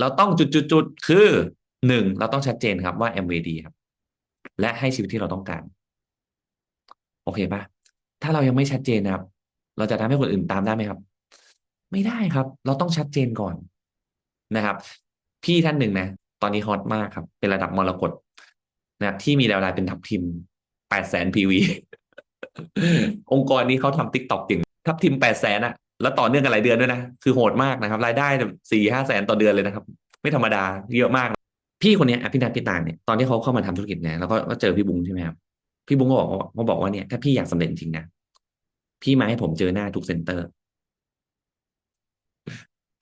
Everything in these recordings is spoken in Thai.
เราต้องจุดๆคือหนึ่งเราต้องชัดเจนครับว่า MV ดีครับ และให้ชีวิตที่เราต้องการ โอเคปะถ้าเรายังไม่ชัดเจนนะครับ เราจะทำให้คนอื่นตามได้ไหมครับ ไม่ได้ครับ เราต้องชัดเจนก่อนนะครับ พี่ท่านหนึ่งนะ ตอนนี้ฮอตมากครับ เป็นระดับมรกตนะครับที่มีดาวไลน์เป็นทับทิมแปดแสนพีวีองค์กรนี้เขาทำติ๊กต็อกเก่งทับทิมแปดแสนอะ แล้วต่อเนื่องกันหลายเดือนด้วยนะ คือโหดมากนะครับ รายได้สี่ห้าแสนต่อเดือนเลยนะครับ ไม่ธรรมดาเยอะมาก พี่คนนี้ยอภินัท์พิตางเนี่ยตอนที่เขาเข้ามาทำธุรกิจเนี่ยแล้วก็เจอพี่บุ้งใช่ไหมครับพี่บุ้งก็บอกว่าเขาบอกว่าเนี่ยถ้าพี่อยากสำเร็จจริงนะพี่มาให้ผมเจอหน้าทุกเซ็นเตอร์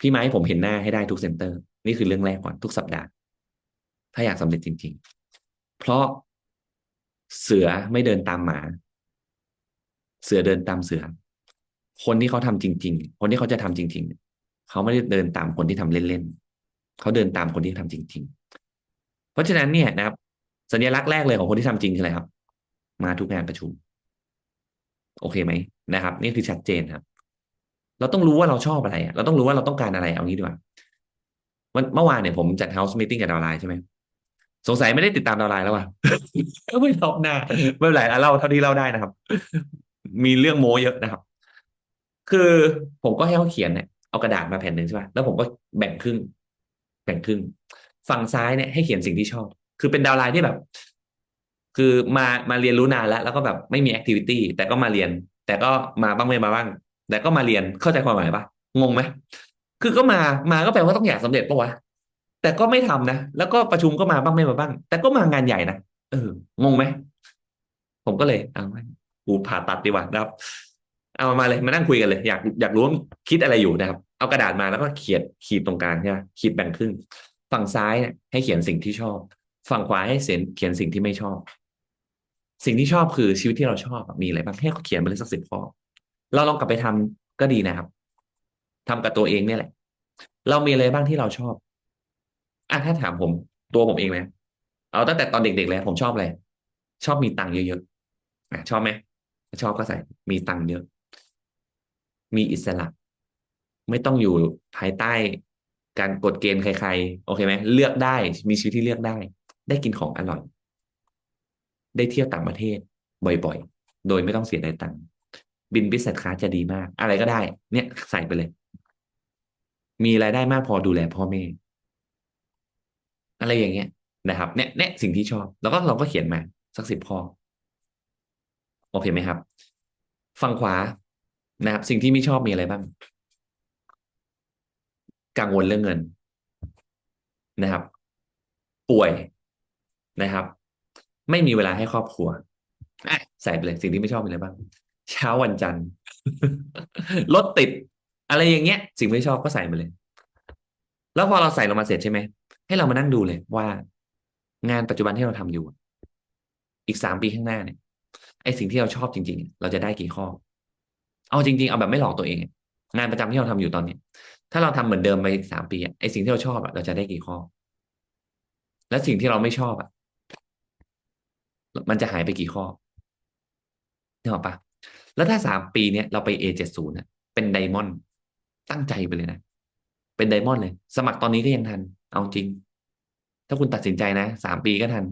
พี่มาให้ผมเห็นหน้าให้ได้ทุกเซ็นเตอร์ นี่คือเรื่องแรกก่อนทุกสัปดาห์ ถ้าอยากสำเร็จจริง ๆ เพราะเสือไม่เดินตามหมา เสือเดินตามเสือ คนที่เขาทำจริง ๆ คนที่เขาจะทำจริง ๆ เขาไม่ได้เดินตามคนที่ทำเล่นๆเขาเดินตามคนที่ทำจริง ๆ เพราะฉะนั้นเนี่ยนะครับ สัญลักษณ์แรกเลยของคนที่ทำจริงคืออะไรครับ มาทุกงานประชุม โอเคไหมนะครับ นี่คือชัดเจนครับ เราต้องรู้ว่าเราชอบอะไรอะเราต้องรู้ว่าเราต้องการอะไรเอางี้ดีกว่าวันเมื่อวานเนี่ยผมจัด house meeting กับดาวไลน์ใช่ไหมสงสัยไม่ได้ติดตามดาวไลน์แล้วว่ะไม่รอบหน้าไม่เป็นไรอะเล่าเท่าที่เล่าได้นะครับ มีเรื่องโม้เยอะนะครับ คือผมก็ให้เขาเขียนเนี่ยเอากระดาษมาแผ่นหนึ่งใช่ป่ะแล้วผมก็แบ่งครึ่ง แบ่งครึ่ง ฝั่งซ้ายเนี่ยให้เขียนสิ่งที่ชอบ คือเป็นดาวไลน์ที่แบบ คือมามาเรียนรู้นานแล้ว แล้วก็แบบไม่มีแอคทิวิตี้แต่ก็มาเรียน แต่ก็มาบ้างไม่มาบ้าง แต่ก็มาเรียนเข้าใจความหมายปะงงไหมคือก็มามาก็แปลว่าต้องอยากสำเร็จปะวะแต่ก็ไม่ทำนะแล้วก็ประชุมก็มาบ้างไม่มาบ้าง แต่ก็มางานใหญ่นะเอองงไหมผมก็เลยเอากูผ่าตัดดีกว่านะครับ เอามาเลยมานั่งคุยกันเลย อยากอยากรู้ว่าคิดอะไรอยู่นะครับ เอากระดาษมาแล้วก็เขียนขีดตรงกลางใช่ไหมขีดแบ่งครึ่ง ฝั่งซ้ายเนี่ยให้เขียนสิ่งที่ชอบ ฝั่งขวาให้เขียนเขียนสิ่งที่ไม่ชอบ สิ่งที่ชอบคือชีวิตที่เราชอบมีอะไรบ้างให้เขาเขียนมาเลยสักสิบข้อเราลองกลับไปทำก็ดีนะครับทำกับตัวเองเนี่ยแหละ เรามีอะไรบ้างที่เราชอบอะถ้าถามผมตัวผมเองนะเอาตั้งแต่ตอนเด็กๆเลยผมชอบอะไรชอบมีตังค์เยอะๆอะชอบไหมชอบก็ใส่มีตังค์เยอะ มีอิสระ ไม่ต้องอยู่ภายใต้ การกฎเกณฑ์ใครๆ โอเคไหมเลือกได้มีชีวิตที่เลือกได้ ได้กินของอร่อย ได้เที่ยวต่างประเทศ บ่อยๆ โดยไม่ต้องเสียใดตังค์บินบิสเนสคลาสจะดีมาก อะไรก็ได้ เนี่ยใส่ไปเลย มีรายได้มากพอดูแลพ่อแม่อะไรอย่างเงี้ยนะครับเนี่ยเนี่ยสิ่งที่ชอบ แล้วก็เราก็เขียนมา สักสิบข้อ โอเคไหมครับ ฝั่งขวา นะครับสิ่งที่ไม่ชอบมีอะไรบ้าง กังวลเรื่องเงินนะครับ ป่วยนะครับ ไม่มีเวลาให้ครอบครัวใส่ไปเลยสิ่งที่ไม่ชอบมีอะไรบ้าง เช้าวันจันทร์รถติด อะไรอย่างเงี้ย สิ่งไม่ชอบก็ใส่มาเลย แล้วพอเราใส่ลงมาเสร็จใช่ไหมให้เรามานั่งดูเลยว่างานปัจจุบันที่เราทำอยู่ อีกสามปีข้างหน้าเนี่ยไอสิ่งที่เราชอบจริง ๆ เราจะได้กี่ข้อ เอาจริง ๆ เอาแบบไม่หลอกตัวเอง งานประจำที่เราทำอยู่ตอนนี้ ถ้าเราทำเหมือนเดิมไปสามปีไอสิ่งที่เราชอบอะเราจะได้กี่ข้อ และสิ่งที่เราไม่ชอบอะมันจะหายไปกี่ข้อนี่หรอปะแล้วถ้าสามปีเนี้ยเราไป A เจ็ดศูนย์เป็นไดมอนด์ตั้งใจไปเลยนะ เป็นไดมอนด์เลย สมัครตอนนี้ก็ยังทัน เอาจริง ถ้าคุณตัดสินใจนะสามปีก็ทัน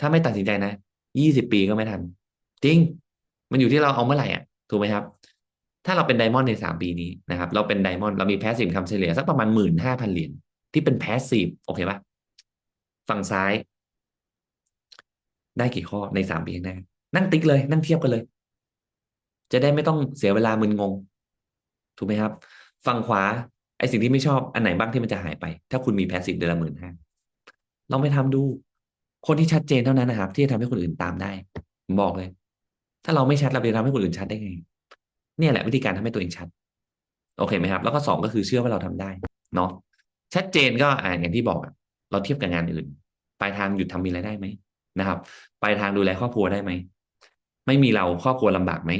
ถ้าไม่ตัดสินใจนะยี่สิบปีก็ไม่ทัน จริง มันอยู่ที่เราเอาเมื่อไหร่อะ ถูกไหมครับ ถ้าเราเป็นไดมอนด์ในสามปีนี้นะครับ เราเป็นไดมอนด์เรามีแพสซีฟคำเฉลี่ยสักประมาณหมื่นห้าพันเหรียญที่เป็นแพสซีฟโอเคปะฝั่งซ้าย ได้กี่ข้อในสามปีข้างหน้านั่งติ๊กเลย นั่งเทียบกันเลย จะได้ไม่ต้องเสียเวลามึนงง ถูกไหมครับ ฝั่งขวาไอสิ่งที่ไม่ชอบอันไหนบ้างที่มันจะหายไป ถ้าคุณมีแพสซีฟเดือนละหมื่นห้าลองไปทำดู คนที่ชัดเจนเท่านั้นนะครับ ที่จะทำให้คนอื่นตามได้ บอกเลย ถ้าเราไม่ชัดเราจะทำให้คนอื่นชัดได้ไง เนี่ยแหละวิธีการทำให้ตัวเองชัด โอเคไหมครับ แล้วก็สองก็คือเชื่อว่าเราทำได้ เนาะชัดเจนก็อ่าอย่างที่บอกเราเทียบกับงานอื่น ปลายทางหยุดทำมีรายได้ไหมนะครับ ปลายทางดูแลครอบครัวได้ไหม ไม่มีเราครอบครัวลำบากไหม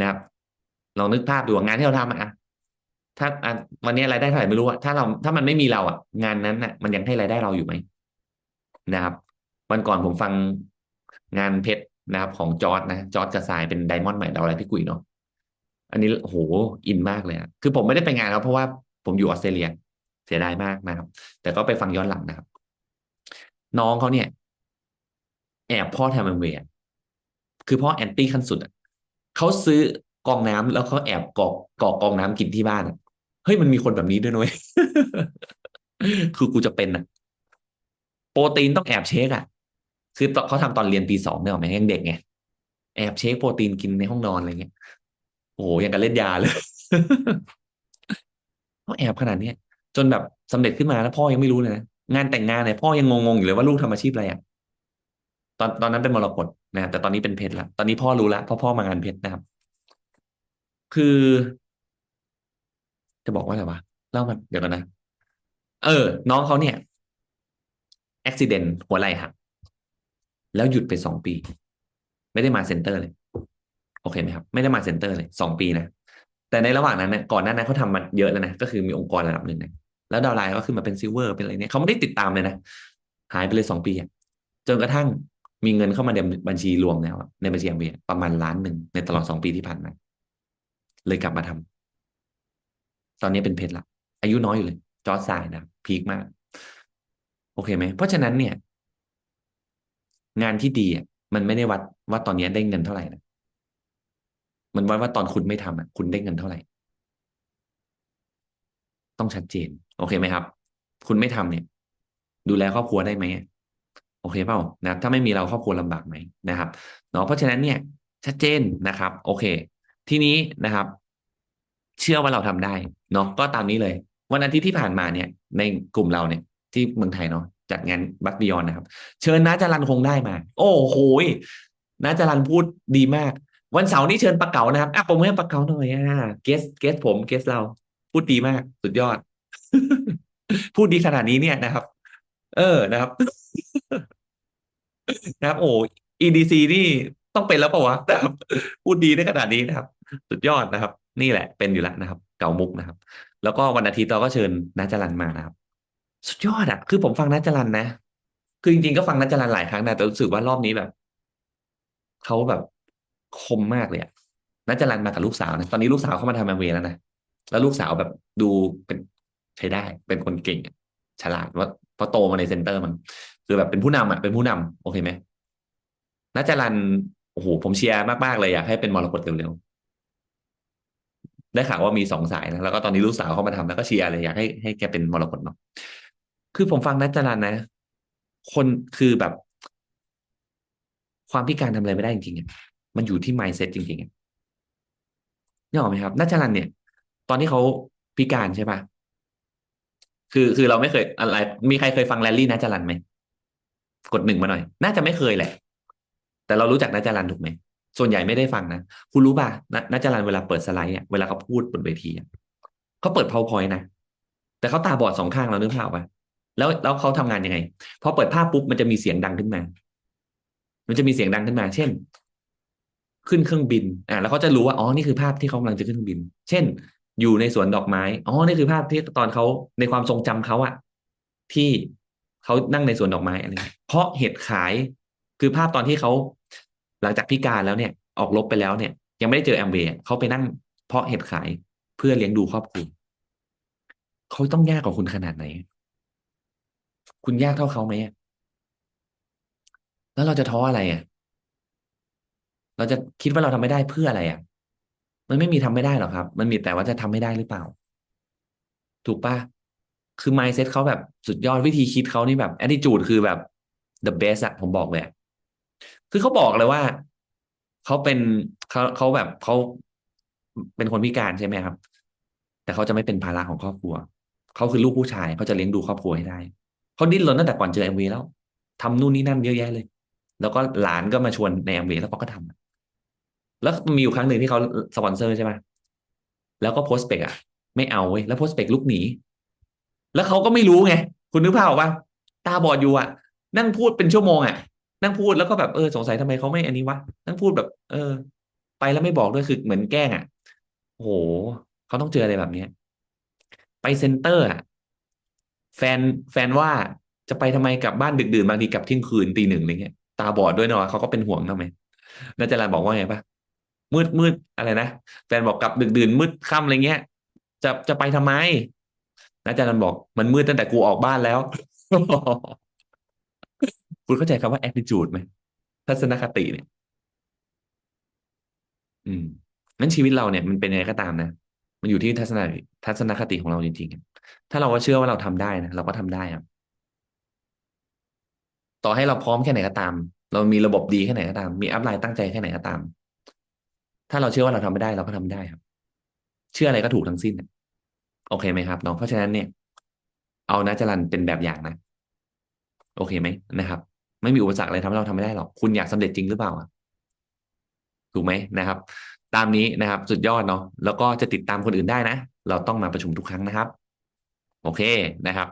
นะครับลองนึกภาพดูงานที่เราทำอะถ้าวันนี้รายได้เท่าไหร่ไม่รู้อะถ้าเราถ้ามันไม่มีเราอะ งานนั้นอะ มันยังให้รายได้เราอยู่ไหมนะครับ วันก่อนผมฟังงานเพชร นะครับของจอร์ดนะจอร์ดกระสายเป็นไดมอนด์ใหม่ดาวอะไรพี่กุยเนาะอันนี้โหอินมากเลยอะคือผมไม่ได้ไปงานแล้วเพราะว่าผมอยู่ออสเตรเลีย เสียดายมากนะครับ แต่ก็ไปฟังย้อนหลังนะครับ น้องเขาเนี่ย แอบพ่อทำแอมเวย์คือพ่อแอนตี้ขั้นสุดอะเขาซื้อกองน้ำแล้วเขาแอบกอกกอกกองน้ำกินที่บ้านเฮ้ยมันมีคนแบบนี้ด้วยนุ้ยคือกูจะเป็นอะโปรตีนต้องแอบเช็คอะ คือเขาทำตอนเรียนปีสองเนี่ยหรอไหมยังเด็กไงแอบเช็คโปรตีนกินในห้องนอนอะไรเงี้ยโอ้โหยังกับเล่นยาเลยเขาแอบขนาดเนี้ยจนแบบสำเร็จขึ้นมาแล้วพ่อยังไม่รู้เลยนะงานแต่งงานเนี่ยพ่อยังงงๆอยู่เลยว่าลูกทำอาชีพอะไรอะตอนตอนนั้นเป็นมรกตนะแต่ตอนนี้เป็นเพชรละตอนนี้พ่อรู้ละเพราะพ่อมางานเพชรนะครับ คือ จะบอกว่าอะไรวะเล่ามันเดี๋ยวกันนะ เออ น้องเขาเนี่ยอุบิเหตุหัวไหล่หัก แล้วหยุดไปสองปี ไม่ได้มาเซ็นเตอร์เลย โอเคไหมครับ ไม่ได้มาเซ็นเตอร์เลยสองปีนะแต่ในระหว่างนั้นเนี่ยก่อนหน้านั้นเขาทำมาเยอะแล้วนะก็คือมีองค์กรระดับหนึ่งนะแล้วดาวไลน์ก็ขึ้นมาเป็นซิลเวอร์เป็นอะไรเนี่ยเขาไม่ได้ติดตามเลยนะหายไปเลยสองปีอะจนกระทั่งมีเงินเข้ามาในบัญชีรวมแล้วในบัญชีอเบียประมาณล้านหนึ่งในตลอดสองปีที่ผ่านมาเลยกลับมาทำตอนนี้เป็นเพชรละอายุน้อยอยู่เลย จอร์จไซน์นะพีคมาก โอเคไหมเพราะฉะนั้นเนี่ย งานที่ดีอะมันไม่ได้วัดว่าตอนนี้ได้เงินเท่าไหร่นะมันวัดว่าตอนคุณไม่ทำอะ คุณได้เงินเท่าไหร่ ต้องชัดเจน โอเคไหมครับ คุณไม่ทำเนี่ย ดูแลครอบครัวได้ไหมโอเคเปล่านะถ้าไม่มีเราครอบครัวลำบากไหมนะครับเนาะเพราะฉะนั้นเนี่ยชัดเจนนะครับ โอเค ทีนี้นะครับ เชื่อว่าเราทำได้เนาะก็ตามนี้เลย วันอาทิตย์ที่ผ่านมาเนี่ย ในกลุ่มเราเนี่ย ที่เมืองไทยเนาะ จัดงานบัคบิยอนนะครับ เชิญน้าจารันคงได้มา โอ้โหน้าจารันพูดดีมาก วันเสาร์นี้เชิญปะเก๋านะครับอะผมให้ปะเก๋าหน่อยอะเกสเกสผมเกสเรา พูดดีมาก สุดยอด พูดดีขนาดนี้เนี่ยนะครับ เออนะครับ นะครับ โอ้ EDC นี่ต้องเป็นแล้วเปล่าวะนะครับพูดดีได้ขนาดนี้นะครับ สุดยอดนะครับ นี่แหละเป็นอยู่แล้วนะครับ เก่ามุกนะครับ แล้วก็วันอาทิตย์เราก็เชิญนัจารันมานะครับ สุดยอดอะคือผมฟังนัจรันนะ คือจริงๆก็ฟังนัจรันหลายครั้งนะแต่รู้สึกว่ารอบนี้แบบเขาแบบคมมากเลยอะนัจรันมากับลูกสาวนะตอนนี้ลูกสาวเข้ามาทำแอมเวย์แล้วนะแล้วลูกสาวแบบดูเป็นใช้ได้ เป็นคนเก่งฉลาดว่าเพราะโตมาในเซ็นเตอร์มัน คือแบบเป็นผู้นำอะเป็นผู้นำโอเคไหมนัจรันโอ้โหผมเชียร์มากๆเลยอยากให้เป็นมรกตเร็วๆได้ข่าวว่ามีสองสายนะแล้วก็ตอนนี้ลูกสาวเข้ามาทำแล้วก็เชียร์เลยอยากให้ให้แกเป็นมรกตเนาะ คือผมฟังนัจรันนะ คนคือแบบ ความพิการทำอะไรไม่ได้จริงๆอะมันอยู่ที่ mindset จริงๆอะนี่ออกไหมครับนัจรันเนี่ย ตอนที่เขาพิการใช่ปะคือคือเราไม่เคยอะไร มีใครเคยฟังแรลลี่นัจรันไหมกดหนึ่งมาหน่อย น่าจะไม่เคยแหละ แต่เรารู้จักนัจรันถูกไหมส่วนใหญ่ไม่ได้ฟังนะ คุณรู้ป่ะนัจรันเวลาเปิดสไลด์อะเวลาเขาพูดบนเวทีเขาเปิด powerpoint นะ แต่เขาตาบอดสองข้างเรานึกภาพปะ แล้วแล้วเขาทำงานยังไงพอเปิดภาพปุ๊บมันจะมีเสียงดังขึ้นมา มันจะมีเสียงดังขึ้นมา เช่น ขึ้นเครื่องบิน อ่าแล้วเขาจะรู้ว่าอ๋อนี่คือภาพที่เขากำลังจะขึ้นเครื่องบิน เช่น อยู่ในสวนดอกไม้อ๋อนี่คือภาพที่ตอนเขาในความทรงจำเขาอะที่เขานั่งในสวนดอกไม้อะไรเพราะเหตุขายคือภาพตอนที่เขาหลังจากพิการแล้วเนี่ย ออกลบไปแล้วเนี่ย ยังไม่ได้เจอแอมเวย์เขาไปนั่ง เพราะเหตุขายเพื่อเลี้ยงดูครอบครัวเขาต้องยากกว่าคุณขนาดไหน คุณยากเท่าเขาไหมแล้วเราจะท้ออะไรอะ เราจะคิดว่าเราทำไม่ได้เพื่ออะไรอะ มันไม่มีทำไม่ได้หรอกครับ มันมีแต่ว่าจะทำไม่ได้หรือเปล่า ถูกปะคือ mindset เขาแบบสุดยอดวิธีคิดเขานี่แบบ attitude คือแบบ the best อะผมบอกเลยคือเขาบอกเลยว่าเขาเป็นเขาเขาแบบเขาเป็นคนพิการใช่ไหมครับ แต่เขาจะไม่เป็นภาระของครอบครัว เขาคือลูกผู้ชายเขาจะเลี้ยงดูครอบครัวให้ได้ เขาดิ้นรนตั้งแต่ก่อนเจอเอ็มวีแล้วทำนู่นนี่นั่นเยอะแยะเลย แล้วก็หลานก็มาชวนในเอ็มวีแล้วเขาก็ทำแล้วมีอยู่ครั้งหนึ่งที่เขาสปอนเซอร์ใช่ไหมแล้วก็โพสเปกอะไม่เอาเว้ยแล้วโพสเปกลุกหนี แล้วเขาก็ไม่รู้ไง คุณนึกภาพออกปะตาบอดอยู่อะนั่งพูดเป็นชั่วโมงอะนั่งพูดแล้วก็แบบเออสงสัยทำไมเขาไม่อันนี้วะนั่งพูดแบบ เออ ไปแล้วไม่บอกด้วยคือเหมือนแกล้งอะโหเขาต้องเจออะไรแบบเนี้ย ไปเซ็นเตอร์อะ แฟนแฟนว่าจะไปทำไมกลับบ้านดึกดื่นบางทีกลับเที่ยงคืนตีหนึ่งอะไรเงี้ยตาบอดด้วยเนาะเขาก็เป็นห่วงทำไมนัจจรันบอกว่าไงปะมืดมืดอะไรนะแฟนบอกกลับดึกดื่นมืดค่ำอะไรเงี้ย จะจะไปทำไมอาจารย์บอกมันมืดตั้งแต่กูออกบ้านแล้ว คุณเข้าใจคำว่า attitude ไหมทัศนคติเนี่ย อืมงั้นชีวิตเราเนี่ยมันเป็นยังไงก็ตามนะ มันอยู่ที่ทัศนทัศนคติของเราจริงๆถ้าเราก็เชื่อว่าเราทำได้นะเราก็ทำได้ครับ ต่อให้เราพร้อมแค่ไหนก็ตาม เรามีระบบดีแค่ไหนก็ตาม มีอัพไลน์ตั้งใจแค่ไหนก็ตาม ถ้าเราเชื่อว่าเราทำไม่ได้เราก็ทำไม่ได้ครับ เชื่ออะไรก็ถูกทั้งสิ้นโอเคไหมครับน้องเพราะฉะนั้นเนี่ย เอานะจรันเป็นแบบอย่างนะโอเคไหมนะครับไม่มีอุปสรรคอะไรทำให้เราทำไม่ได้หรอก คุณอยากสำเร็จจริงหรือเปล่าถูกไหมนะครับ ตามนี้นะครับ สุดยอดเนาะแล้วก็จะติดตามคนอื่นได้นะ เราต้องมาประชุมทุกครั้งนะครับ โอเคนะครับ